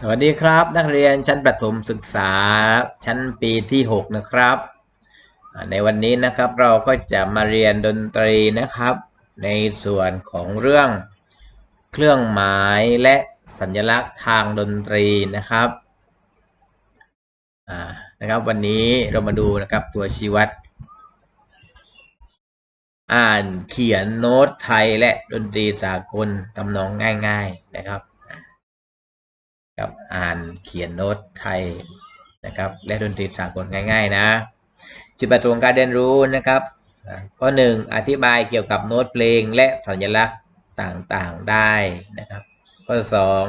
สวัสดีครับ นักเรียนชั้นประถมศึกษาชั้นปีที่ 6 นะครับ ในวันนี้นะครับเราก็จะมาเรียนดนตรีนะครับ ในส่วนของเรื่องเครื่องหมายและสัญลักษณ์ทางดนตรีนะครับนะครับวันนี้เรามาดูนะครับตัวชี้วัด อ่านเขียนโน้ตไทยและดนตรีสากลทำนองง่าย ๆนะครับ ครับอ่านเขียนโน้ตไทยนะครับและดนตรีสากลง่าย ๆ นะ จุดประสงค์การเรียนรู้นะครับข้อหนึ่งอธิบายเกี่ยวกับโน้ตเพลงและสัญลักษณ์ต่างๆได้นะครับ ข้อสอง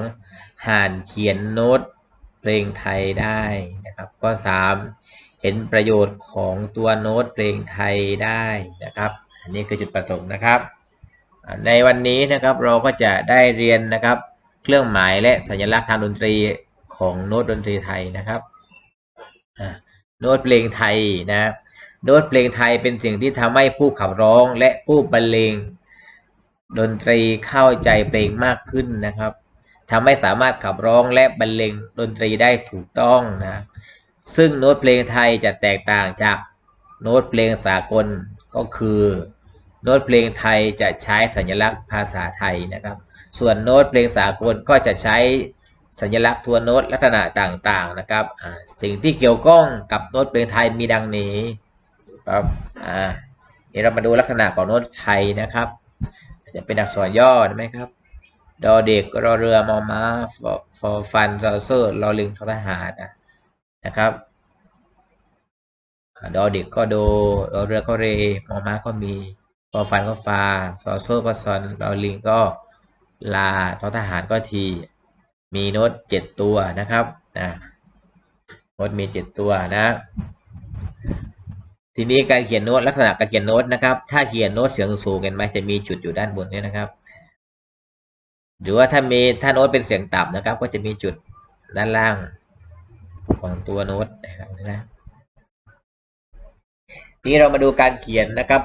อ่านเขียนโน้ตเพลงไทยได้นะครับ ข้อสามเห็นประโยชน์ของตัวโน้ตเพลงไทยได้นะครับ อันนี้คือจุดประสงค์นะครับ ในวันนี้นะครับเราก็จะได้เรียนนะครับ เครื่องหมายและสัญลักษณ์ทางดนตรีของโน้ตดนตรีไทยนะครับโน้ตเพลงไทยนะโน้ตเพลงไทยเป็นสิ่งที่ทำให้ผู้ขับร้องและผู้บรรเลงดนตรีเข้าใจเพลงมากขึ้นนะครับทำให้สามารถขับร้องและบรรเลงดนตรีได้ถูกต้องนะซึ่งโน้ตเพลงไทยจะแตกต่างจากโน้ตเพลงสากลก็คือ โน้ตเพลงไทยจะใช้สัญลักษณ์ภาษาไทยนะครับ ส่วนโน้ตเพลงสากลก็จะใช้สัญลักษณ์ตัวโน้ตลักษณะต่างๆนะครับ สิ่งที่เกี่ยวข้องกับโน้ตเพลงไทยมีดังนี้ครับอ่าเดี๋ยวเรามาดูลักษณะของโน้ตไทยนะครับ จะเป็นอักษรย่อใช่ไหมครับดอเด็กรอเรือมอม้าฟอฟอฟันซอเซอร์ลอลิงททหารนะครับดอเด็กก็โดรอเรือก็เรมอม้าก็มี ฟอฟันก็ฟาซอเซอร์ก็ซอนลอลิงก็ลาทอทหารก็ที มีโน้ตเจ็ดตัวนะครับนะโน้ตมีเจ็ดตัวนะ ทีนี้การเขียนโน้ตลักษณะการเขียนโน้ตนะครับ ถ้าเขียนโน้ตเสียงสูงเห็นไหมจะมีจุดอยู่ด้านบนนี้นะครับ หรือว่าถ้ามีถ้าโน้ตเป็นเสียงต่ำนะครับ ก็จะมีจุดด้านล่างของตัวโน้ตนะครับนะทีนี้เรามาดูการเขียนนะครับ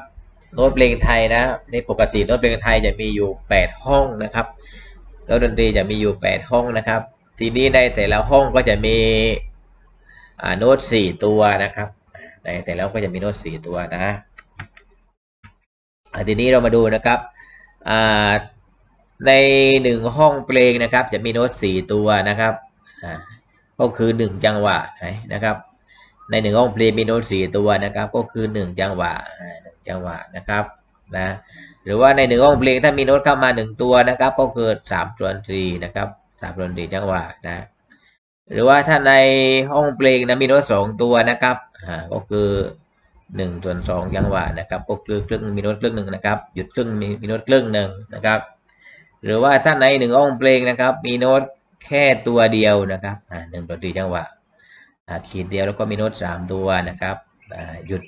โน้ตเพลงไทยนะในปกติโน้ตเพลงไทยจะมีอยู่ 8 ห้องนะครับแล้วดนตรีจะมีอยู่ 8 ห้องนะครับ ทีนี้ในแต่ละห้องก็จะมีโน้ต4ตัวนะครับในแต่ละห้องก็จะมีโน้ต4ตัวนะทีนี้เรามาดูนะครับในหนึ่งห้องเพลงนะครับ จะมีโน้ต4ตัวนะครับก็คือ 1 จังหวะนะครับ ในหนึ่งห้องเพลงมีโน้ตสี่ตัวนะครับ ก็คือหนึ่งจังหวะหนึ่งจังหวะนะครับนะหรือว่าในหนึ่งห้องเพลงถ้ามีโน้ตเข้ามาหนึ่งตัวนะครับ ก็คือสามส่วนสี่นะครับสามส่วนสี่จังหวะนะหรือว่าถ้าในห้องเพลงนะมีโน้ตสองตัวนะครับอ่าก็คือหนึ่งส่วนสองจังหวะนะครับก็คือครึ่งมีโน้ตครึ่งหนึ่งนะครับหยุดครึ่งมีมีโน้ตครึ่งหนึ่งนะครับ หรือว่าถ้าในหนึ่งห้องเพลงนะครับ มีโน้ตแค่ตัวเดียวนะครับอ่าหนึ่งส่วนสี่จังหวะ ขีดเดียวแล้วก็มีโน้ตสามตัวนะครับหยุด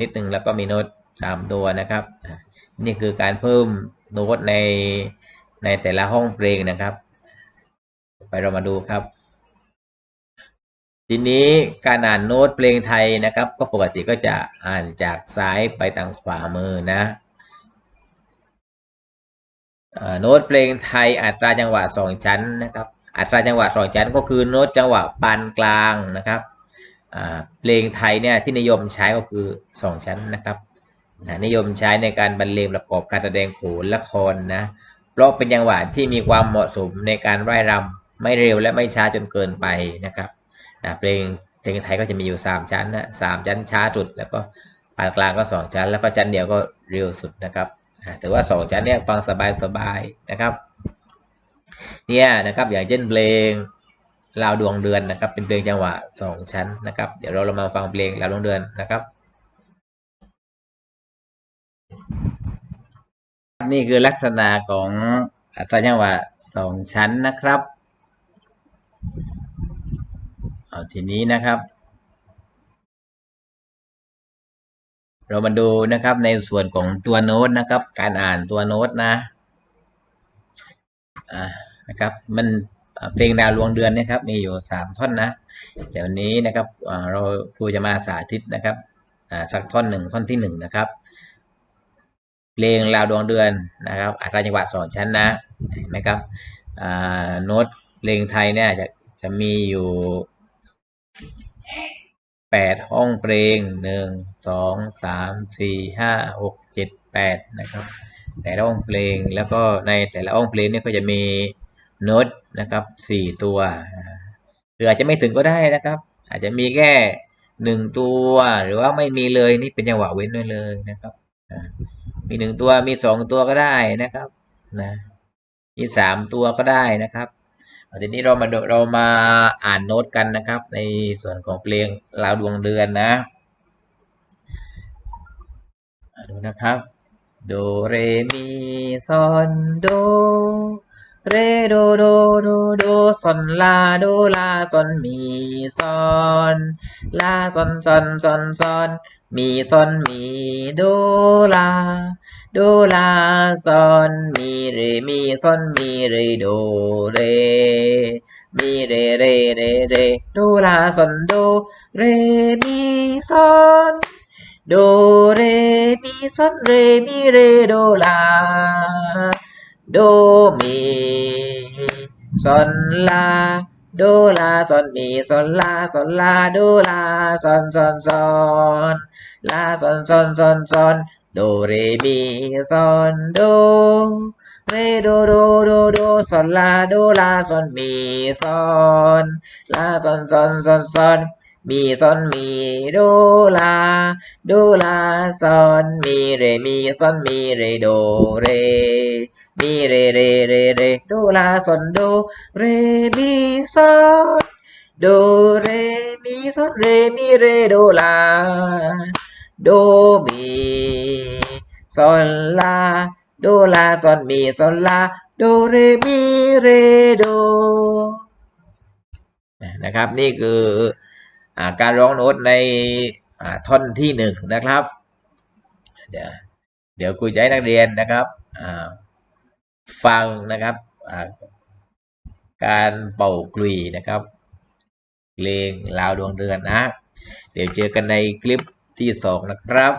นิดนึงแล้วก็มีโน้ตสามตัวนะครับนี่คือการเพิ่มโน้ตในในแต่ละห้องเพลงนะครับ ไปเรามาดูครับ ทีนี้การอ่านโน้ตเพลงไทยนะครับ ก็ปกติก็จะอ่านจากซ้ายไปทางขวามือนะโน้ตเพลงไทยอัตราจังหวะสองชั้นนะครับ อัตราจังหวะสองชั้นก็คือโน้ตจังหวะปานกลางนะครับเพลงไทยเนี่ยที่นิยมใช้ก็คือสองชั้นนะครับอ่านิยมใช้ในการบรรเลงประกอบการแสดงโขนละครนะเพราะเป็นจังหวะที่มีความเหมาะสมในการร่ายรำไม่เร็วและไม่ช้าจนเกินไปนะครับอ่าเพลงเพลงไทยก็จะมีอยู่สามชั้นนะสามชั้นช้าสุด แล้วก็ปานกลางก็สองชั้น แล้วก็ชั้นเดียวก็เร็วสุดนะครับถือว่าสองชั้นเนี่ยฟังสบายๆนะครับ เนี่ยนะครับอย่างเช่นเพลงลาวดวงเดือนนะครับ เป็นเพลงจังหวะสองชั้นนะครับ เดี๋ยวเราเรามาฟังเพลงลาวดวงเดือนนะครับนี่คือลักษณะของอัตราจังหวะสองชั้นนะครับเอาทีนี้นะครับ เรามาดูนะครับในส่วนของตัวโน้ตนะครับ การอ่านตัวโน้ตนะอ่า นะครับ มันเพลงดาวดวงเดือนนะครับ มีอยู่สามท่อนนะเดี๋ยวนี้นะครับเราครูจะมาสาธิตนะครับสักท่อนหนึ่งท่อนที่หนึ่งนะครับ เพลงลาวดวงเดือนนะครับอัตราจังหวะสองชั้นนะเห็นไหมครับโน้ตเพลงไทยเนี่ยจะจะมีอยู่แปดห้องเพลงหนึ่งสองสามสี่ห้าหกเจ็ดแปดนะครับ แต่ละห้องเพลงแล้วก็ในแต่ละห้องเพลงเนี่ยก็จะมี โน้ตนะครับสี่ตัวหรืออาจจะไม่ถึงก็ได้นะครับ อาจจะมีแค่หนึ่งตัวหรือว่าไม่มีเลยนี่เป็นจังหวะเว้นไว้เลยนะครับมีหนึ่งตัวมีสองตัวก็ได้นะครับนะมีสามตัวก็ได้นะครับเอาทีนี้เรามาเรามาอ่านโน้ตกันนะครับ ในส่วนของเพลงลาวดวงเดือนนะดูนะครับ โดเรมีซอนโด เรโดโดโดโดซอนลาโดลาซอนมีซอนลาซอนซอนซอนซอนมีซอนมีโดลาโดลาซอนมีเรมีซอนมีเรโดเรมีเรเรเรเรโดลาซอนโดเรมีซอนโดเรมีซอนเรมีเรโดลา โดมีซอนลาโดลาซอนมีซอนลาซอนลาโดลาซอนซอนซอนลาซอนซอนซอนซอนโดเรมีซอนโดเรโดโดโดโดซอนลาโดลาซอนมีซอนลาซอนซอนซอนซอนมีซอนมีโดลาโดลาซอนมีเรมีซอนมีเรโดเร มีเรเรเรเรโดลาซอนโดเรมีซอนโดเรมีซอนเรมีเรโดลาโดมีซอนลาโดลาซอนมีซอนลาโดเรมีเรโดนะครับนี่คืออการร้องโน้ตในท่อนที่หนึ่งนะครับ เดี๋ยวเดี๋ยวครูจะให้นักเรียนนะครับอ่า ฟังนะครับ การเป่ากลุยนะครับเพลงลาวดวงเดือนนะ เดี๋ยวเจอกันในคลิปที่สองนะครับ